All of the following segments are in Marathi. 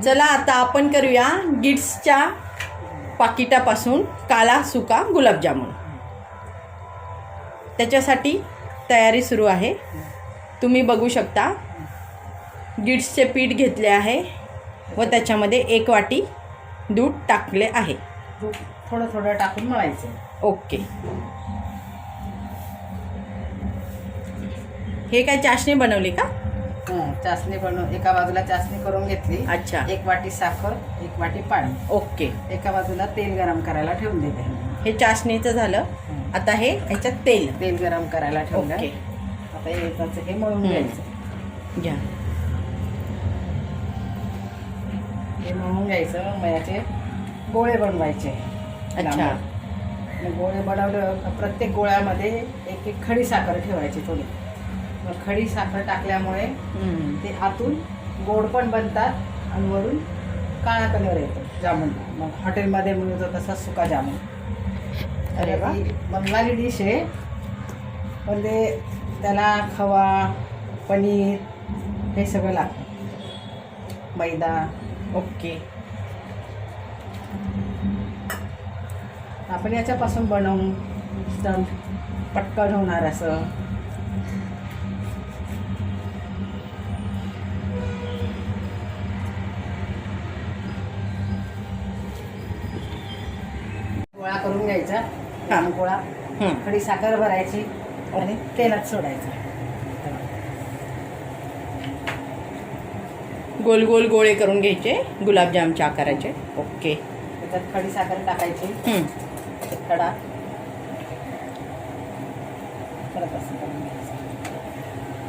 चला आता आपण करूया गिट्सच्या पाकिटापासून काला सुका गुलाबजामुन. त्याच्यासाठी तयारी सुरू आहे. तुम्ही बघू शकता गिट्सचे पीठ घेतले आहे व त्याच्यामध्ये एक वाटी दूध टाकले आहे. थोडं थोडं टाकून मळायचं. ओके. हे काय चाशणी बनवली का? हं, चासणी बनवून एका बाजूला चासणी करून घेतली. अच्छा. एक वाटी साखर एक वाटी पाणी. ओके. एका बाजूला तेल गरम करायला ठेवून दिले. हे चाशणीचं झालं. आता हे ह्याच्यात तेल. तेल गरम करायला ठेवलं. ओके. आता येताच हे मळून हं. घ्यायचं. घ्या. हे मळून घ्यायचं. मग याचे गोळे बनवायचे. अच्छा. गोळे बनवलं प्रत्येक गोळ्यामध्ये एक एक खडी साखर ठेवायची थोडी. खडी साखर टाकल्यामुळे. ते आतून गोड पण बनतात आणि वरून काळा कलर येतो जामुनला मग हॉटेलमध्ये मिळतो तसा सुका जामून. अरे वा. बंगाली डिश आहे. पण ते त्याला खवा पनीर हे सगळं लागतं. मैदा ओके. आपण याच्यापासून बनवून पटकन होणार असं. गोळा करून घ्यायचा हा. गोळा हं. थोडी साखर भरायची आणि तेलात सोडायचं. गोल गोल गोळे करून घ्यायचे गुलाबजामच्या आकाराचे. ओके. त्याच्यात खडी साखर टाकायची. हं. एक कडा. परत असं करून घ्यायचं.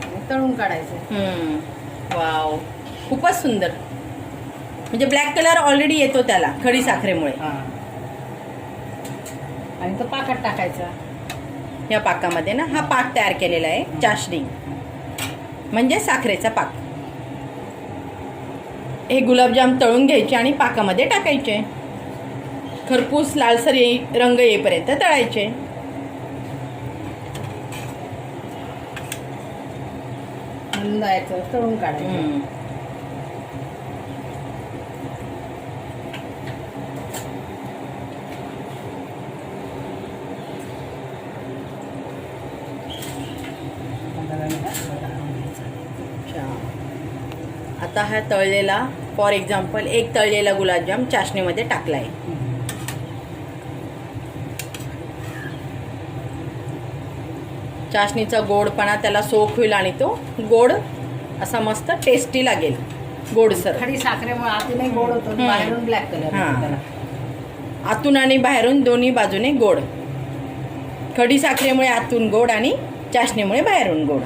आणि तळून काढायचं. हं. वाव. खूपच सुंदर. म्हणजे ब्लॅक कलर ऑलरेडी येतो त्याला खडी साखरेमुळे. हा. आणि तो पाकात टाकायचा. या पाकामध्ये ना हा पाक तयार केलेला आहे चाशणी. म्हणजे साखरेचा पाक. हे गुलाबजाम तळून घ्यायचे आणि पाकामध्ये टाकायचे. खरपूस लालसर ये रंग येईपर्यंत तळायचे. तळून काढायचं हं. पंधरा मिनिटात काढून घ्यायचं. अच्छा आता हा तळलेला फॉर एक्झाम्पल एक तळलेला गुलाबजाम चाशणीमध्ये टाकला आहे चाशणीचा गोडपणा त्याला सोख होईल आणि तो गोड असा मस्त टेस्टी लागेल. गोडसर खडी साखरेमुळे आतूनही गोड होतो. बाहेरून ब्लॅक कलर हा. आतून आणि बाहेरून दोन्ही बाजूने गोड. खडी साखरेमुळे आतून गोड आणि चाशणीमुळे बाहेरून गोड.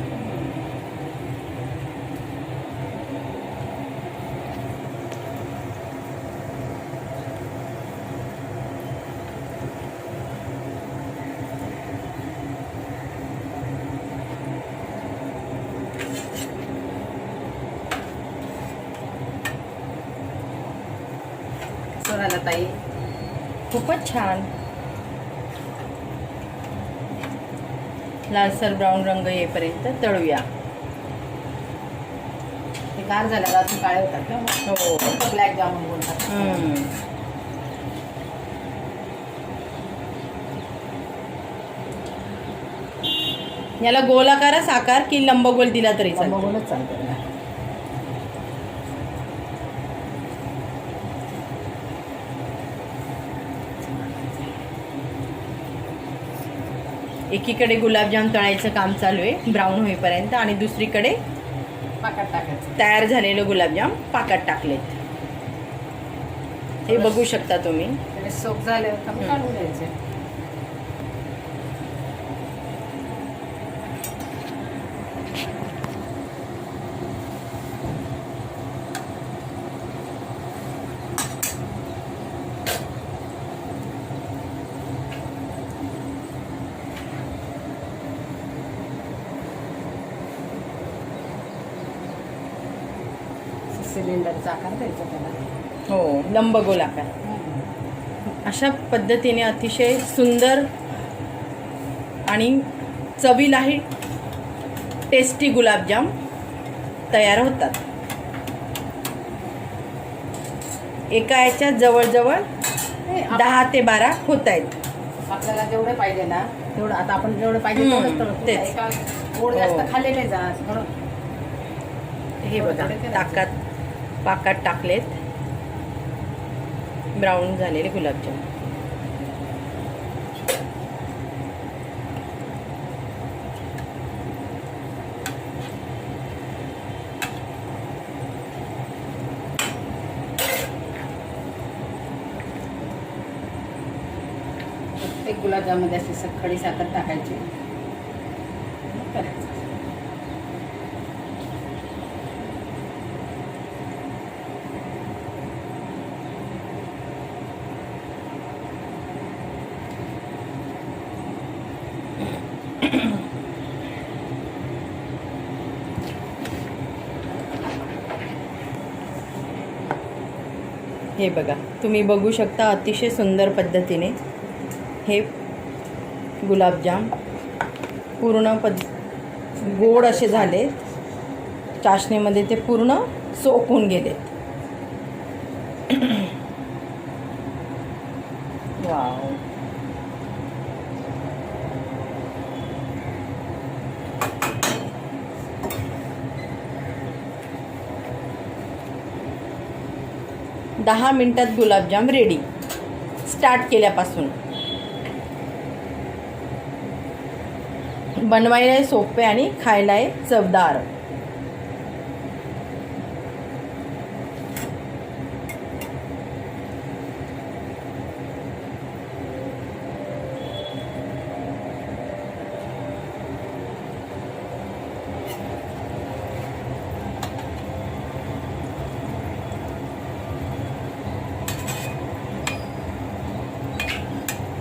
झालं ताई. खूपच छान. लालसर ब्राऊन रंग येईपर्यंत तळूया. ते गार झाल्यावर अजून काळे होतात ना? हो. ब्लॅक जामून बोलतात. याला गोलाकारच आकार की लंबगोल दिला तरी चालतो? बघूनच चालतं. एकीकडे गुलाबजाम तळायचं काम चालू आहे ब्राऊन होईपर्यंत आणि दुसरीकडे पाकात टाकायचं. तयार झालेले गुलाबजाम पाकात टाकलेत. हे बघू शकता तुम्ही. सोप झाले का मग काढून घ्यायचे? सिलेंडरचा आकार द्यायचा त्याला हो लंबगोल आकार अशा पद्धतीने अतिशय सुंदर आणि चवीलाही टेस्टी गुलाबजाम तयार होतात एका याच्यात जवळजवळ हे दहा ते बारा होत आहेत आपल्याला जेवढे पाहिजे ना तेवढं आता आपण जेवढे पाहिजे तेवढं. तेच. गोड हो. जास्त खाल्ले नाही जात म्हणून हे बघा ताकात पाकात टाकलेत. ब्राऊन झालेले गुलाबजाम प्रत्येक गुलाबजामध्ये असे सखळी साखर टाकायची. करायचं. हे बघा तुम्ही बघू शकता अतिशय सुंदर पद्धतीने हे गुलाबजाम पूर्ण पद गोड असे झाले. चाशणीमध्ये ते पूर्ण सोकून गेले वाव दहा मिनटात गुलाबजाम रेडी स्टार्ट केल्यापासून. बनवायला सोपे आणि खायला आहे चवदार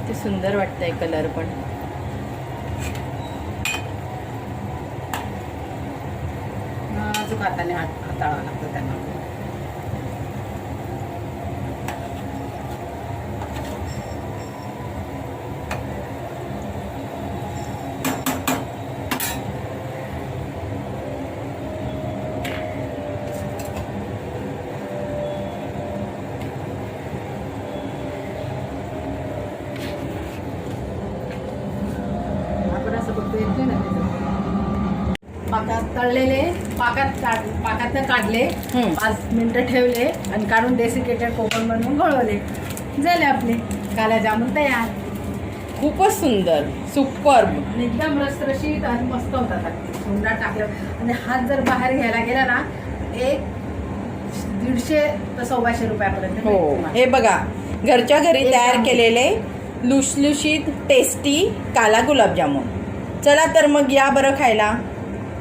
ते सुंदर वाटतंय कलर पण. नाजूक हाताने हात हाताळावं लागतं त्यांना आपण असं बघतो येत नाही ना त्याचं. पाकात तळलेले पाकात पाकातनं काढले. पाच मिनिटं ठेवले आणि काढून डेसिकेटेड कोकण बनवून गळवले झाले आपले काला जामून तयार खूपच सुंदर सुपर आणि एकदम रसरशीत आणि मस्त होतात. तोंडात टाकलं आणि हात जर बाहेर घ्यायला गेला ना एक दीडशे तर सव्वाशे रुपयापर्यंत हो. हे बघा घरच्या घरी तयार. केलेले लुसलुशीत टेस्टी काला गुलाबजामुन चला तर मग या बरं खायला